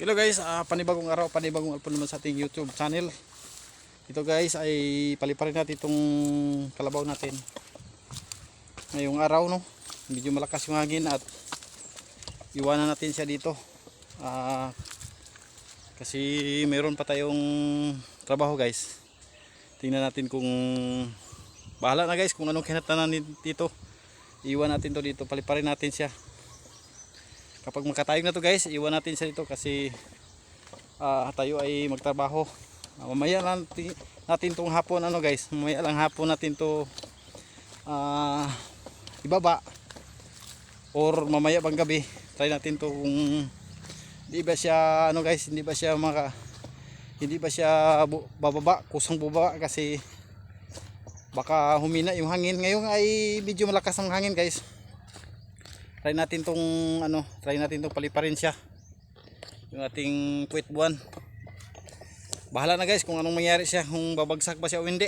Hello guys, ah, panibagong araw, panibagong alpon naman sa ating YouTube channel. Ito guys ay paliparin natin itong kalabaw natin. Ngayong araw no, medyo malakas yung hangin at iwanan natin siya dito. Ah, kasi meron pa tayong trabaho guys. Tingnan natin kung bahala na guys kung anong kinatanan dito. Iwan natin to dito, paliparin natin siya kapag makatayog na to guys iwan natin siya dito kasi ah, tayo ay magtrabaho. Ah, mamaya natin, natin tong hapon ano guys mamaya lang hapon natin to ah, ibaba. Or mamaya bang gabi try natin to kung hindi ba siya ano guys hindi ba siya maka hindi ba siya bababa kusang bubaba kasi baka humina yung hangin. Ngayon ay medyo malakas ang hangin guys try natin tong ano try natin tong paliparin siya. Yung ating puwit buwan. Bahala na guys kung anong mangyari siya kung babagsak ba siya o hindi.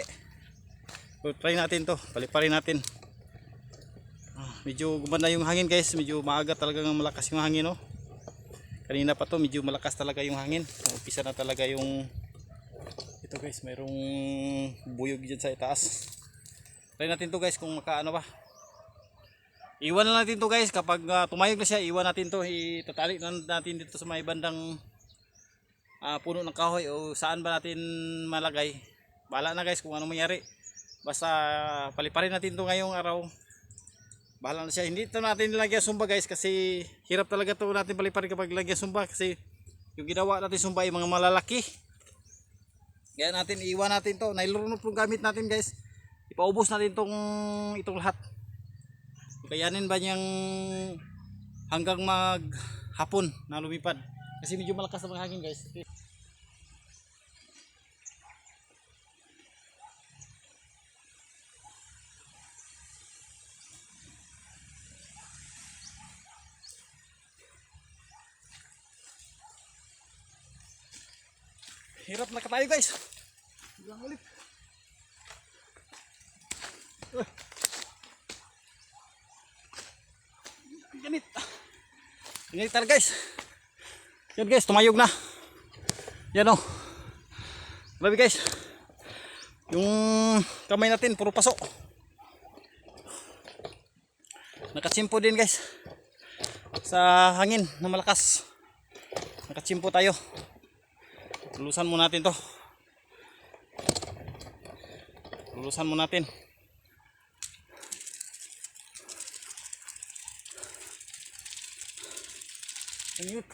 So, try natin to paliparin natin. Ah, medyo gumanda yung hangin guys. Medyo maaga talaga ng malakas yung hangin no kanina pa to medyo malakas talaga yung hangin. Umpisa na talaga yung ito guys mayroong buyog dyan sa itaas. Try natin to guys kung makaano ba Iwan na natin to guys kapag uh, tumayog na siya, iwan natin to, itatali na natin dito sa may bandang ah, puno ng kahoy o saan ba natin malagay. Bahala na guys kung ano mangyari. Basta paliparin natin to ngayong araw. Bahala na siya. Hindi to natin nilagyan sumba guys kasi hirap talaga to natin paliparin kapag lagyan sumba kasi yung ginawa natin sumba ay mga malalaki. Kaya natin iwan natin to. Nailunod yung gamit natin guys. Ipaubos natin tong itong lahat kayanin ba niyang hanggang mag hapon na lumipad kasi medyo malakas ang hangin guys. Hirap na tayo guys. Ulit ganit ganit talaga guys. Yan guys tumayog na. Yan o grabe guys. Yung kamay natin puro paso. Nakatsimpo din guys sa hangin na malakas. Nakatsimpo tayo. Lulusan mo natin to. Lulusan mo natin Ganit.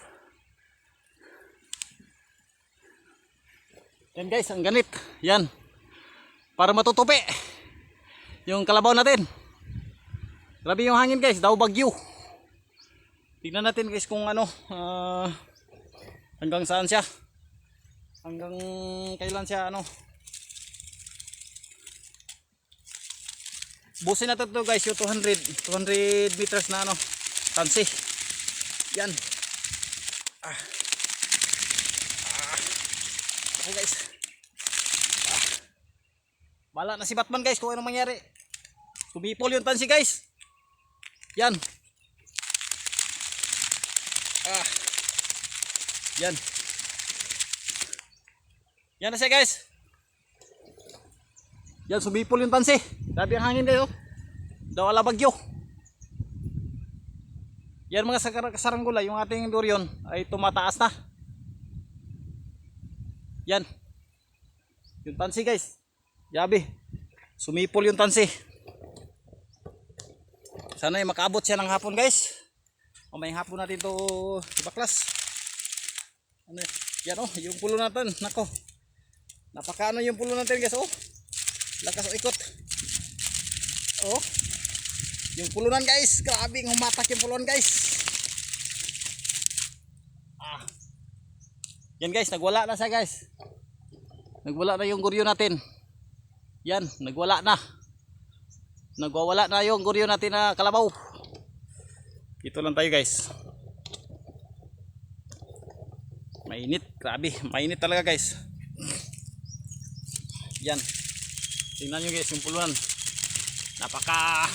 Yan guys, ang ganit. Yan. Para matutupi. Yung kalabaw natin. Grabe yung hangin guys, daw bagyo. Tingnan natin guys kung ano, ah, hanggang saan siya. Hanggang kailan siya ano. Busin natin to guys, yung 200, 200 meters na ano, tansi. Yan. Ah. Ah. Ako guys. Ah. Bala na si Batman guys kung anong mangyari. Sumipol yung tansi guys. Yan. Ah. Yan. Yan na siya guys. Yan sumipol yung tansi. Grabe ang hangin guys oh. Daw ala bagyo. Yan mga kasaranggula, yung ating durion ay tumataas na. Yan. Yung tansi guys. Yabi. Sumipol yung tansi. Sana ay makaabot siya ng hapon guys. Mamay hapon natin to ibaklas. Ano yan? Oh, yung pulo natin. Nako. Napakaano yung pulo natin guys oh. Lakas o ikot. Oh. Yung pulunan guys, grabe humatak yung pulunan guys. Yan guys, nagwala na siya guys. Nagwala na yung guryo natin. Yan, nagwala na. Nagwawala na yung guryo natin na kalabaw. Ito lang tayo guys. Mainit, grabe. Mainit talaga guys. Yan. Tingnan nyo guys yung pulunan. Napaka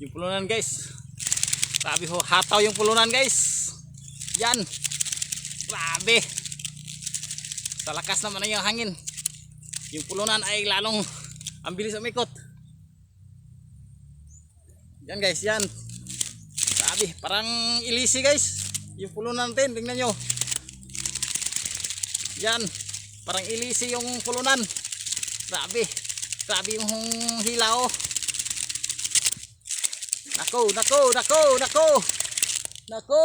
yung pulunan guys. Sabi ho, hataw yung pulunan guys. Yan. Grabe. Sa lakas naman na yung hangin. Yung pulunan ay lalong ang bilis umikot. Yan guys, yan. Sabi, parang ilisi guys. Yung pulunan natin, tingnan nyo. Yan, parang ilisi yung pulunan. Grabe. Grabe yung hila oh. Nako, nako, nako, nako. Nako.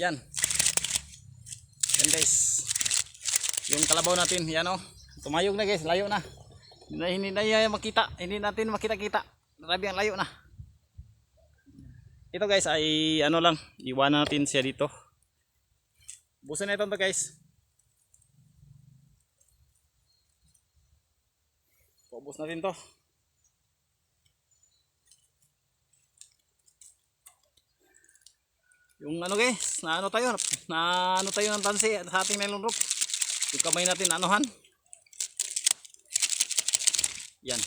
Yan. Yan guys. Yung kalabaw natin, yan oh. Tumayog na guys, layo na. Hindi na, yan makita. Hindi natin makita-kita. Grabe ang layo na. Ito guys ay ano lang, iwanan natin siya dito. Busin na ito to guys. Paubos natin to. Yung ano guys, na ano tayo, na ano tayo ng tansi sa ating nylon rope. Yung kamay natin anuhan. Yan.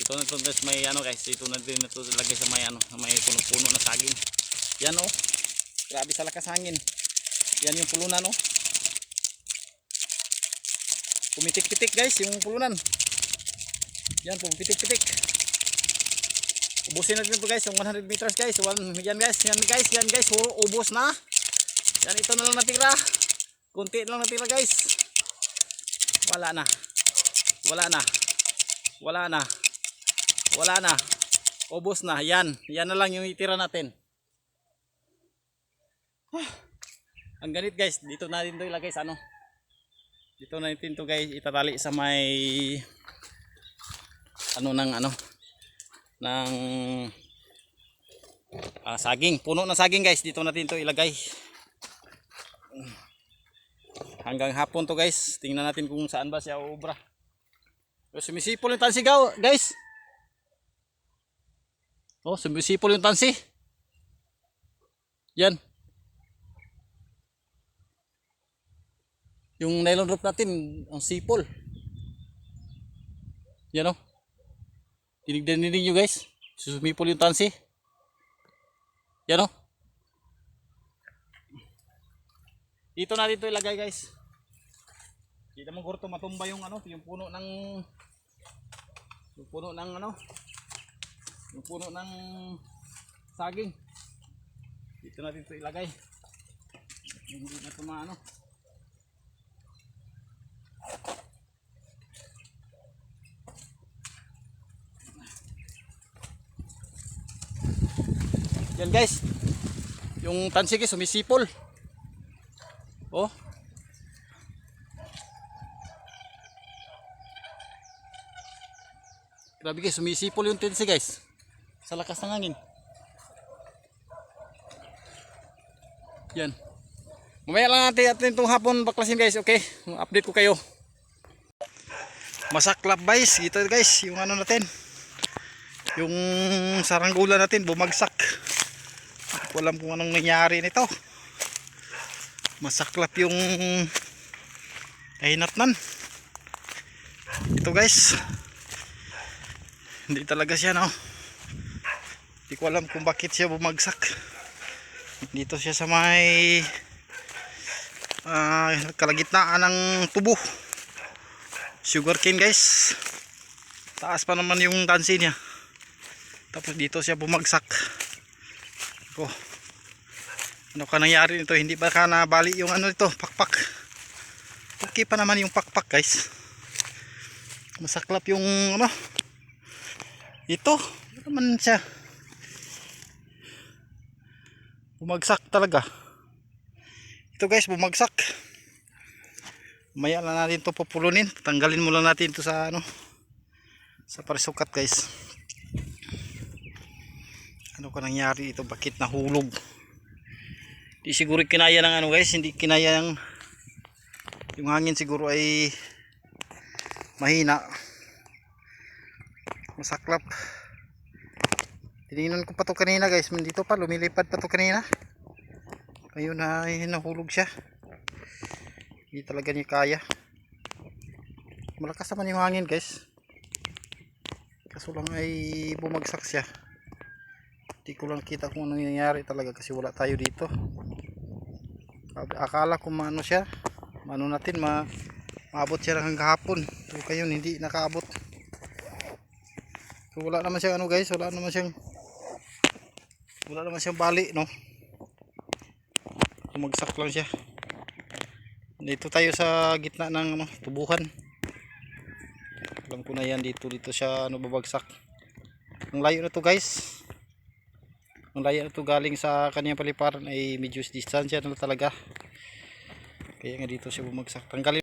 Ito na ito may ano guys, ito na din ito lagay sa may ano, sa may puno-puno na saging. Yan oh. Grabe sa lakas hangin. Yan yung pulunan oh. Pumitik-pitik guys, yung pulunan. Yan, pumitik-pitik. Ubusin natin ito guys, yung 100 meters guys. Yan guys, yan guys, yan guys, puro ubos na. Yan, ito na lang natira. Kunti na lang natira guys. Wala na. Wala na. Wala na. Wala na. Ubos na. Yan. Yan na lang yung itira natin. Ang ganit guys, dito natin ito ilagay sa ano. Dito natin to guys itatali sa may ano ng ano ng ah, saging. Puno ng saging guys. Dito natin to ilagay. Hanggang hapon to guys. Tingnan natin kung saan ba siya uubra. So, sumisipol yung tansi guys. Oh, sumisipol yung tansi. Yan. Yung nylon rope natin, ang sipol. Yan oh. Tinignan ninyo guys. Sumipol yung tansi. Yan oh. Dito natin ito ilagay guys. Hindi naman gurto matumba yung ano, yung puno ng yung puno ng ano, yung puno ng saging. Dito natin ito ilagay. Hindi na ito Yan guys. Yung tansige sumisipol. Oh. Grabe guys, sumisipol yung tansige guys. Sa lakas ng hangin. Yan. Mamaya lang natin at itong hapon baklasin guys, okay? Update ko kayo. Masaklap guys, ito guys, yung ano natin. Yung saranggula natin bumagsak. Ko alam kung anong nangyari nito. Masaklap yung kahinatnan. Ito guys. Hindi talaga siya no. Hindi ko alam kung bakit siya bumagsak. Dito siya sa may uh, kalagitnaan ng tubo. Sugarcane guys. Taas pa naman yung tansi niya. Tapos dito siya bumagsak. Oh. Ano ka nangyari nito? Hindi ba ka nabali yung ano nito? Pakpak. Okay pa naman yung pakpak guys. Masaklap yung ano. Ito. Ano naman siya. Bumagsak talaga. Ito guys, bumagsak. Maya lang natin to pupulunin. Tanggalin lang natin ito sa ano. Sa parisukat guys ano ka nangyari ito? Bakit nahulog? Di siguro kinaya ng ano guys. Hindi kinaya ng yung hangin siguro ay mahina. Masaklap. Tinignan ko pa to kanina guys. Dito pa lumilipad pa to kanina. Ayun na ay nahulog siya. Hindi talaga niya kaya. Malakas naman yung hangin guys. Kaso lang ay bumagsak siya Hindi ko lang kita kung ano nangyayari talaga kasi wala tayo dito. Akala ko maano siya. Maano natin ma maabot siya hanggang hapon. So kayo hindi nakaabot. So wala naman siyang ano guys, wala naman siyang wala naman siyang bali no. Umagsak lang siya. Dito tayo sa gitna ng ano, tubuhan. Alam ko na yan dito dito siya ano babagsak. Ang layo na to guys. Ang layo na to galing sa kanyang paliparan ay medyo distansya na talaga. Kaya nga dito siya bumagsak. Tanggalin